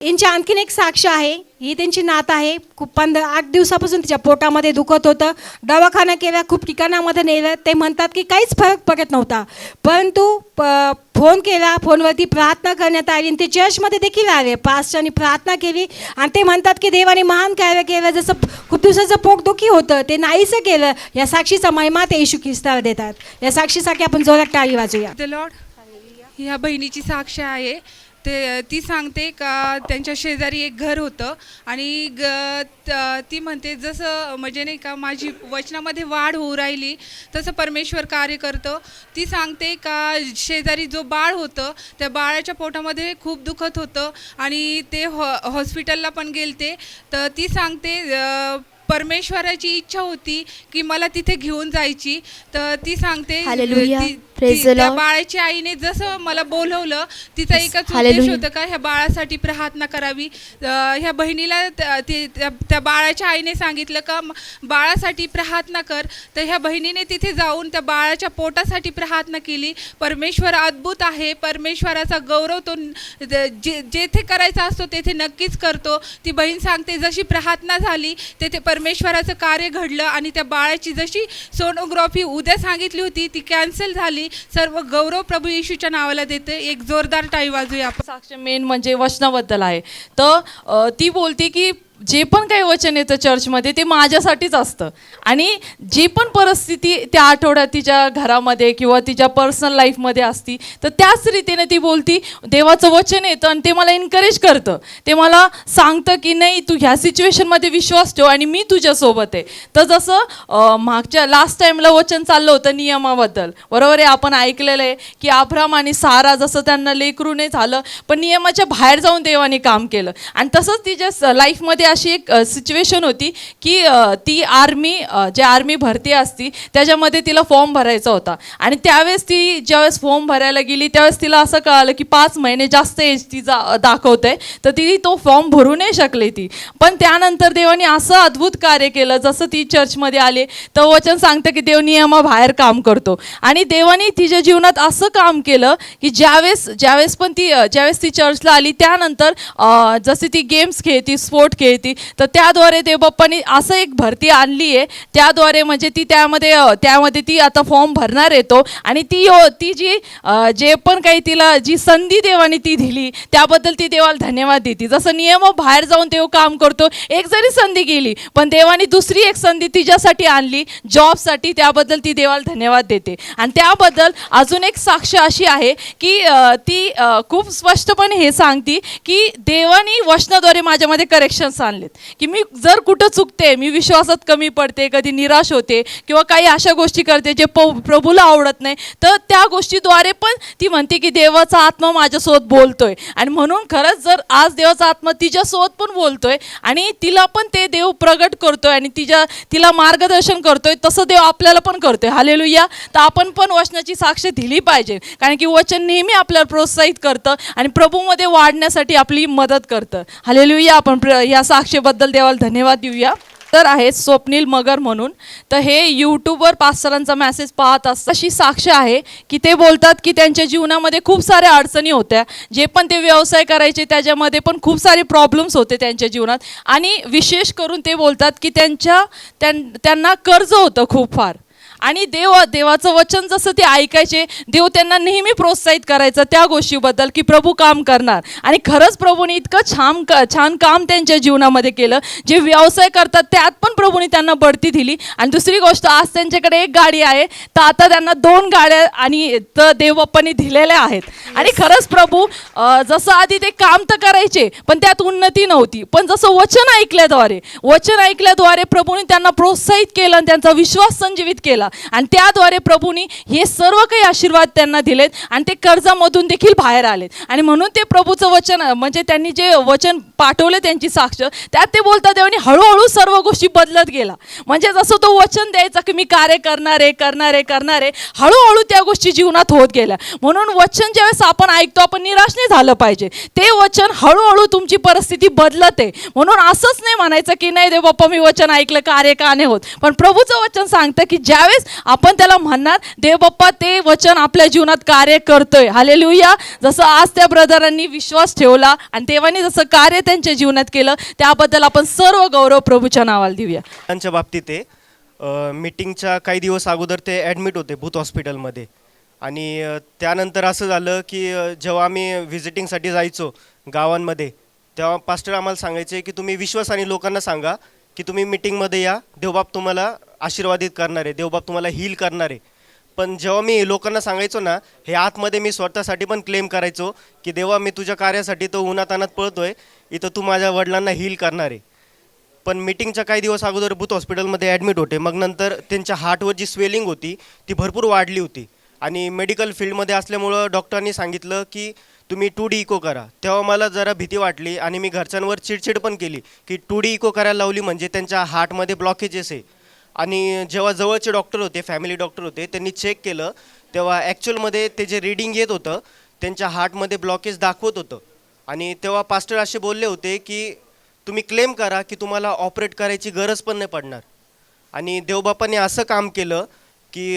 यांची आणखीन एक साक्ष आहे. ही त्यांची नात आहे. खूप पंधरा आठ दिवसापासून तिच्या पोटामध्ये दुखत होतं. दवाखाना केला खूप ठिकाणामध्ये नेलं. ते म्हणतात की काहीच फरक पडत नव्हता. परंतु प फोन केला फोनवरती प्रार्थना करण्यात आली आणि ते चर्चमध्ये देखील आले. पास्टरनी प्रार्थना केली आणि ते म्हणतात की देवाने महान कार्य केलं. जसं खूप दिवसाचं पोटदुखी होतं ते नाहीसं केलं. या साक्षीचा महिमा ते येशू ख्रिस्तावर देतात. या साक्षीसाठी आपण जोरात टाळी वाजूया. द लॉर्ड ह्या बहिणीची साक्ष आहे. ते ती सांगते का त्यांच्या शेजारी एक घर होतं आणि ग त- म्हणते जसं म्हणजे नाही का माझी वचनामध्ये वाढ होऊ राहिली तसं परमेश्वर कार्य करतं. ती सांगते का शेजारी जो बाळ होतं त्या बाळाच्या पोटामध्ये खूप दुखत होतं आणि ते हॉ हॉस्पिटलला पण गेलते. तर ती सांगते परमेश्वराची इच्छा होती की मला तिथे घेऊन जायची. तर ती सांगते. ती- त्या. बाळाच्या आईने जसं मला बोलवलं तिचा. एकच उद्देश Hallelujah. होतं का ह्या बाळासाठी प्रार्थना करावी अं, ह्या बहिणीला त्या- ती- त्या त्या बाळाच्या आईने सांगितलं का म- बाळासाठी प्रार्थना कर तर ह्या बहिणीने तिथे जाऊन त्या बाळाच्या पोटासाठी प्रार्थना केली परमेश्वर अद्भुत आहे परमेश्वराचा गौरव तो न- जे जेथे करायचा असतो तेथे नक्कीच करतो ती बहीण सांगते जशी प्रार्थना झाली तेथे परमेश्वराचं कार्य घडलं आणि त्या बाळाची जशी सोनोग्राफी उद्या सांगितली होती ती कॅन्सल झाली सर्व गौरव प्रभू येशूच्या नावाला देते. एक जोरदार टाळी वाजूया आपण. साक्ष मेन म्हणजे वचनाबद्दल आहे. तर ती बोलते की जे पण काही वचन येतं चर्चमध्ये ते माझ्यासाठीच असतं. आणि जी पण परिस्थिती त्या आठवड्यात तिच्या घरामध्ये किंवा तिच्या पर्सनल लाईफमध्ये असती तर त्याच रीतीने ती बोलती देवाचं वचन येतं आणि ते मला एनकरेज करतं. ते मला सांगतं की नाही तू ह्या सिच्युएशनमध्ये विश्वास ठेव आणि मी तुझ्यासोबत आहे. तर जसं मागच्या लास्ट टाईमला वचन चाललं होतं नियमाबद्दल. बरोबर आहे आपण ऐकलेलं आहे की आभ्राम आणि सारा जसं त्यांना लेकरूने झालं पण नियमाच्या बाहेर जाऊन देवाने काम केलं. आणि तसंच तिच्या लाईफमध्ये अशी एक सिच्युएशन होती की ती आर्मी जे आर्मी भरती असती त्याच्यामध्ये तिला फॉर्म भरायचा होता. आणि त्यावेळेस ती ज्यावेळेस फॉर्म भरायला गेली त्यावेळेस तिला असं कळालं की पाच महिने जास्त एज ती जा दाखवतंय. तर ती तो फॉर्म भरू नाही शकली ती. पण त्यानंतर देवाने असं अद्भुत कार्य केलं जसं ती चर्चमध्ये आले तर वचन सांगतं की देव नियमाबाहेर काम करतो. आणि देवाने तिच्या जीवनात असं काम केलं की ज्यावेळेस ज्यावेळेस पण ती ज्यावेळेस ती चर्चला आली त्यानंतर जसे ती गेम्स खेळती स्पोर्ट खेळती तर त्याद्वारे देवबाप्पानी असं एक भरती आणली आहे त्याद्वारे म्हणजे ती त्यामध्ये त्यामध्ये ती आता फॉर्म भरणार येतो आणि ती हो ती जी जे पण काही तिला जी संधी देवाने ती दिली त्याबद्दल ती देवाला धन्यवाद देते. जसं नियम बाहेर जाऊन देव काम करतो एक जरी संधी गेली पण देवाने दुसरी एक संधी तिच्यासाठी आणली जॉबसाठी त्याबद्दल ती देवाला धन्यवाद देते. आणि त्याबद्दल अजून एक साक्ष अशी आहे की ती खूप स्पष्टपणे हे सांगते की देवानी वचनाद्वारे माझ्यामध्ये करेक्शन्स आणलेत. की मी जर कुठं चुकते मी विश्वासात कमी पडते कधी निराश होते किंवा काही अशा गोष्टी करते जे प प्रभूला आवडत नाही तर त्या गोष्टीद्वारे पण ती म्हणते की देवाचा आत्मा माझ्यासोबत बोलतोय. आणि म्हणून खरंच जर आज देवाचा आत्मा तिच्यासोबत पण बोलतोय आणि तिला पण ते देव प्रगट करतोय आणि तिच्या तिला मार्गदर्शन करतोय तसं देव आपल्याला पण करतोय. हालेलुया. तर आपण पण वचनाची साक्ष दिली पाहिजे. कारण की वचन नेहमी आपल्याला प्रोत्साहित करतं आणि प्रभूमध्ये वाढण्यासाठी आपली मदत करतं. हालेलुया. आपण प्र या साक्षेबद्दल देवाला धन्यवाद देऊया. तर आहेत स्वप्नील मगर म्हणून. तर हे यूट्यूबवर पाच सरांचा मेसेज पाहत असतात. अशी साक्ष आहे की ते बोलतात की त्यांच्या जीवनामध्ये खूप साऱ्या अडचणी होत्या. जे पण ते व्यवसाय करायचे त्याच्यामध्ये पण खूप सारे प्रॉब्लेम्स होते त्यांच्या जीवनात. आणि विशेष करून ते बोलतात की त्यांच्या त्यां त्यांना कर्ज होतं खूप फार. आणि देव देवाचं वचन जसं ते ऐकायचे देव त्यांना नेहमी प्रोत्साहित करायचं त्या गोष्टीबद्दल की प्रभू काम करणार. आणि खरंच प्रभूने इतकं छान क छान काम त्यांच्या जीवनामध्ये केलं. जे व्यवसाय करतात त्यात पण प्रभूने त्यांना बढती दिली. आणि दुसरी गोष्ट आज त्यांच्याकडे एक गाडी आहे. तर आता त्यांना दोन गाड्या आणि तर देवबाप्पांनी दिलेल्या आहेत. आणि खरंच प्रभू जसं आधी ते काम तर करायचे पण त्यात उन्नती नव्हती. पण जसं वचन ऐकल्याद्वारे वचन ऐकल्याद्वारे प्रभूने त्यांना प्रोत्साहित केलं आणि त्यांचा विश्वास संजीवित केला. आणि त्याद्वारे प्रभूनी हे सर्व काही आशीर्वाद त्यांना दिलेत आणि ते कर्जामधून देखील बाहेर आलेत. आणि म्हणून ते प्रभूचं वचन म्हणजे त्यांनी जे वचन पाठवले त्यांची साक्ष. त्यात ते बोलतात देवानी हळूहळू सर्व गोष्टी बदलत गेला. म्हणजे जसं तो वचन द्यायचा की मी कार्य करणार आहे करणार आहे करणार आहे हळूहळू त्या गोष्टी जीवनात होत गेल्या. म्हणून वचन ज्यावेळेस आपण ऐकतो आपण निराश नाही झालं पाहिजे. ते वचन हळूहळू तुमची परिस्थिती बदलत. आहे म्हणून असंच नाही म्हणायचं की नाही देव बाप्पा मी वचन ऐकलं कार्य का नाही होत. पण प्रभूचं वचन सांगतं की ज्यावेळेस आपण त्याला म्हणणार देव बाप्पा ते वचन आपल्या जीवनात कार्य करतोय. हालेलुया जसं आज त्या ब्रदरांनी विश्वास ठेवला आणि देवाने जसं कार्य त्यांच्या जीवनात केलं त्याबद्दल आपण सर्व गौरव प्रभूच्या नावाला देऊया. त्यांच्या बाबतीत आहे मीटिंगच्या काही दिवस अगोदर ते ॲडमिट होते भूत हॉस्पिटलमध्ये आणि त्यानंतर असं झालं की जेव्हा आम्ही व्हिजिटिंगसाठी जायचो गावांमध्ये तेव्हा पास्टर आम्हाला सांगायचे की तुम्ही विश्वासाने लोकांना सांगा की तुम्ही मीटिंगमध्ये या देवबाप तुम्हाला आशीर्वादित करणार आहे देवबाप तुम्हाला हील करणार आहे. पण जेव्हा मी लोकांना सांगायचो ना हे आतमध्ये मी स्वतःसाठी पण क्लेम करायचो की देवा मी तुझ्या कार्यासाठी तो उन्हातानात पळतोय इथं तू माझ्या वडिलांना हील करणार आहे. पण मीटिंगच्या काही दिवस अगोदर भूत हॉस्पिटलमध्ये ॲडमिट होते मग नंतर त्यांच्या हार्टवर जी स्वेलिंग होती ती भरपूर वाढली होती. आणि मेडिकल फील्डमध्ये असल्यामुळं डॉक्टरांनी सांगितलं की तुम्ही टू डी इको करा. तेव्हा मला जरा भीती वाटली आणि मी घरच्यांवर चिडचिड पण केली की टू डी इको करायला लावली म्हणजे त्यांच्या हार्टमध्ये ब्लॉकेजेस आहे. आणि जेव्हा जवळचे डॉक्टर होते फॅमिली डॉक्टर होते त्यांनी चेक केलं. तेव्हा ॲक्च्युअलमध्ये ते जे रिडिंग येत होतं त्यांच्या हार्टमध्ये ब्लॉकेज दाखवत होतं. आणि तेव्हा पास्टर असे बोलले होते की तुम्ही क्लेम करा की तुम्हाला ऑपरेट करायची गरज पण नाही पडणार. आणि देवबापाने असं काम केलं की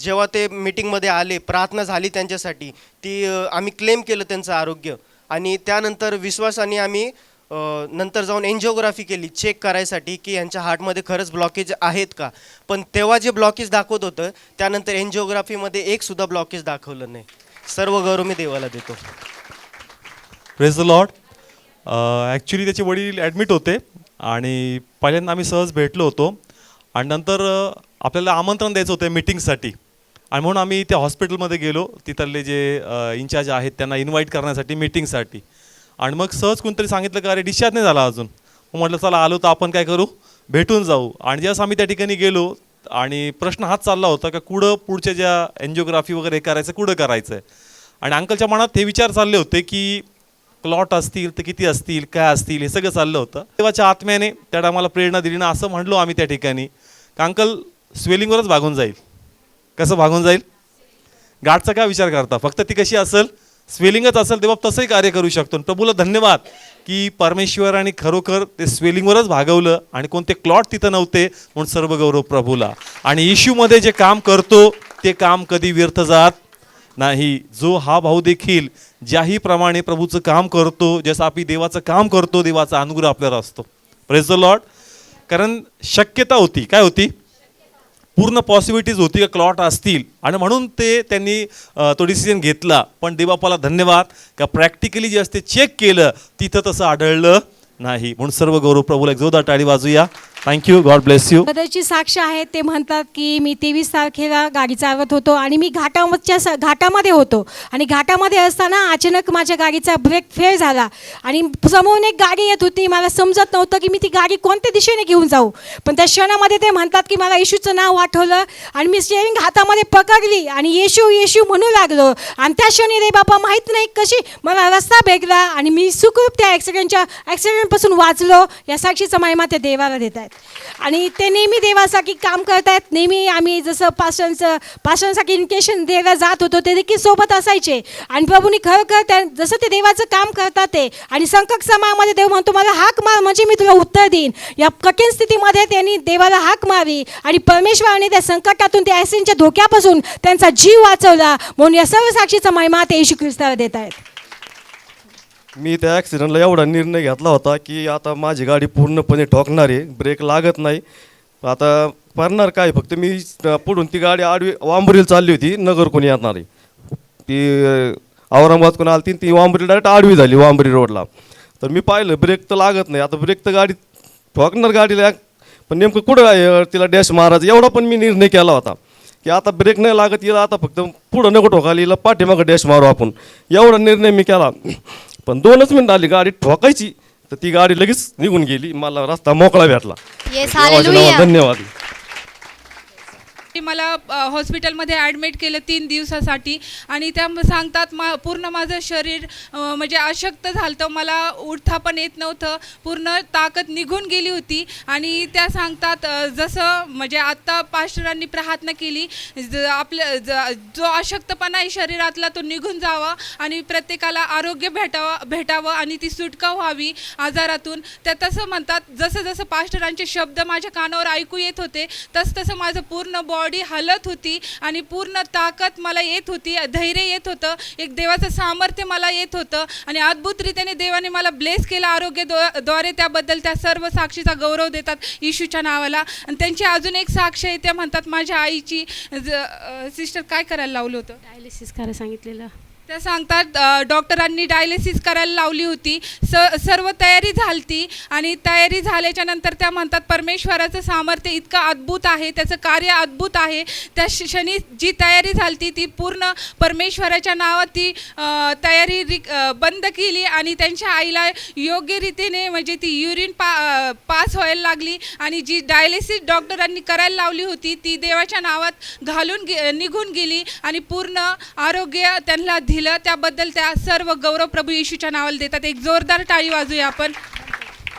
जेव्हा ते मीटिंगमध्ये आले प्रार्थना झाली त्यांच्यासाठी ती आम्ही क्लेम केलं त्यांचं आरोग्य. आणि त्यानंतर विश्वासाने आम्ही नंतर जाऊन एन्जिओग्राफी केली चेक करायसाठी की यांच्या हार्टमध्ये खरंच ब्लॉकेज आहेत का? पण तेव्हा जे ब्लॉकेज दाखवत होतं त्यानंतर एन्जिओग्राफीमध्ये एकसुद्धा ब्लॉकेज दाखवलं नाही. सर्व गौरव मी देवाला देतो. प्रेस द लॉर्ड ॲक्च्युली त्याचे वडील ॲडमिट होते आणि पहिल्यांदा आम्ही सहज भेटलो होतो. आणि नंतर आपल्याला आमंत्रण द्यायचं होतं मीटिंगसाठी आणि म्हणून आम्ही त्या हॉस्पिटलमध्ये गेलो. तिथले जे इन्चार्ज आहेत त्यांना इन्व्हाइट करण्यासाठी मीटिंगसाठी आणि मग सहज कोणतरी सांगितलं का अरे डिस्चार्ज नाही झाला अजून. मग म्हटलं चला आलो तर आपण काय करू? भेटून जाऊ. आणि ज्यावेळेस आम्ही त्या ठिकाणी गेलो आणि प्रश्न हाच चालला होता का कुठं पुढच्या ज्या एन्जिओग्राफी वगैरे करायचं कुठं करायचं आहे आणि अंकलच्या मनात हे विचार चालले होते की क्लॉट असतील तर किती असतील काय असतील हे सगळं चाललं होतं. देवाच्या आत्म्याने त्या टायमाला प्रेरणा दिली ना असं म्हणलो आम्ही त्या ठिकाणी का अंकल स्वेलिंगवरच भागून जाईल. कसं भागून जाईल? गाठचा काय विचार करता? फक्त ती कशी असेल? स्वेलिंगच असेल तेव्हा तसंही कार्य करू शकतो. प्रभूला धन्यवाद की परमेश्वराने खरोखर ते स्वेलिंगवरच भागवलं आणि कोणते क्लॉट तिथं नव्हते म्हणून सर्व गौरव प्रभूला. आणि इश्यूमध्ये जे काम करतो ते काम कधी व्यर्थ जात नाही. जो हा भाऊ देखील ज्याही प्रमाणे प्रभूचं काम करतो जसं आपली देवाचं काम करतो देवाचा अनुग्रह आपल्याला असतो. प्रेज द लॉर्ड कारण शक्यता होती. काय होती? पूर्ण पॉसिबिलिटीज होती का क्लॉट असतील. आणि म्हणून ते त्यांनी तो डिसिजन घेतला. पण देवापाला धन्यवाद का प्रॅक्टिकली जे असते चेक केलं तिथं तसं आढळलं नाही. म्हणून सर्व गौरव प्रभूला एक जोरदार टाळी वाजूया thank you God bless you ब्रदरची साक्ष आहे ते म्हणतात की मी तेवीस तारखेला गाडी चालवत होतो आणि मी घाटाच्या घाटामध्ये होतो. आणि घाटामध्ये असताना अचानक माझ्या गाडीचा ब्रेक फेल झाला आणि समोरून एक गाडी येत होती. मला समजत नव्हतं की मी ती गाडी कोणत्या दिशेने घेऊन जाऊ. पण त्या क्षणामध्ये ते म्हणतात की मला येशूचं नाव आठवलं आणि मी स्टेअरिंग हातामध्ये पकडली आणि येशू येशू म्हणू लागलो. आणि त्या क्षणी रे बाबा माहीत नाही कशी मला रस्ता भेटला आणि मी सुखरूप त्या ॲक्सिडेंटच्या ॲक्सिडेंटपासून वाचलो. या साक्षीचा महिमा त्या देवाला देत आहेत. आणि ते नेहमी देवासाठी काम करतायत. नेहमी आम्ही जसं पाषाणचं पास्टरांसाठी इन्केशन द्यायला जात होतो ते देखील सोबत असायचे. आणि प्रभूनी खरोखर त्या जसं ते देवाचं काम करतात ते आणि संकट समामध्ये देव म्हणतो मला हाक मार म्हणजे मी तुला उत्तर देईन. या कठीण स्थितीमध्ये त्यांनी देवाला हाक मारली आणि परमेश्वराने त्या संकटातून त्या ॲसिनच्या धोक्यापासून त्यांचा जीव वाचवला. म्हणून या सर्व साक्षीचा महिमा ते येशू ख्रिस्ताला देत आहेत मी त्या ॲक्सिडेंटला एवढा निर्णय घेतला होता की आता माझी गाडी पूर्णपणे ठोकणार आहे ब्रेक लागत नाही. आता करणार काय? फक्त मी पुढून ती गाडी आडवी वांबरील चालली होती नगर कोणी येणार आहे. ती औरंगाबाद कोण आली ती वांबरी डायरेक्ट आडवी झाली वांबरी रोडला तर मी पाहिलं ब्रेक तर लागत नाही. आता ब्रेक तर गाडी ठोकणार गाडीला पण नेमकं कुठं आहे तिला डॅश मारायचं? एवढा पण मी निर्णय केला होता. की आता ब्रेक नाही लागत येईल आता फक्त पुढं नको ठोकायला हिला पाठीमागं डॅश मारू आपण. एवढा निर्णय मी केला. पण दोनच मिनिट आली गाडी ठोकायची. तर ती गाडी लगेच निघून गेली. मला रस्ता मोकळा भेटला. हालेलुया धन्यवाद. मला हॉस्पिटलमध्ये ॲडमिट केलं तीन दिवसासाठी. आणि त्या सांगतात मा पूर्ण माझं शरीर म्हणजे अशक्त झालं होतं मला उठता पण येत नव्हतं. पूर्ण ताकद निघून गेली होती. आणि त्या सांगतात जसं म्हणजे आत्ता पास्टरांनी प्रार्थना केली ज- आपलं ज- जो अशक्तपणा आहे शरीरातला तो निघून जावा आणि प्रत्येकाला आरोग्य भेटावं भेटावं आणि ती सुटका व्हावी आजारातून. त्या तसं म्हणतात जसं जसं पास्टरांचे शब्द माझ्या कानावर ऐकू येत होते तसं तसं माझं पूर्ण बॉडी हलत होती आणि पूर्ण ताकद मला येत होती धैर्य येत होतं. एक देवाचं सामर्थ्य मला येत होतं आणि अद्भुतरीत्याने देवाने मला ब्लेस केलं आरोग्यद्वारे. त्याबद्दल त्या सर्व साक्षीचा गौरव देतात येशूच्या नावाला. आणि त्यांची अजून एक साक्ष आहे त्या म्हणतात माझ्या आईची सिस्टर काय करायला लावलं होतं? डायलिसिस करायला सांगितलेलं. त्या सांगतात डॉक्टरांनी डायलिसिस करायला लावली होती. स सर्व तयारी झालती आणि तयारी झाल्याच्यानंतर त्या म्हणतात परमेश्वराचं सामर्थ्य इतकं अद्भुत आहे त्याचं कार्य अद्भुत आहे. त्या श- क्षणी जी तयारी झालती ती पूर्ण परमेश्वराच्या नावात ती तयारी रि बंद केली आणि त्यांच्या आईला योग्य रीतीने म्हणजे ती युरिन पा पास व्हायला लागली आणि जी डायलिसिस डॉक्टरांनी करायला लावली होती ती देवाच्या नावात घालून गे निघून गेली आणि पूर्ण आरोग्य त्यांना दिलं. त्याबद्दल त्या सर्व गौरव प्रभू येशूच्या नावाला देतात. एक जोरदार टाळी वाजूया आपण.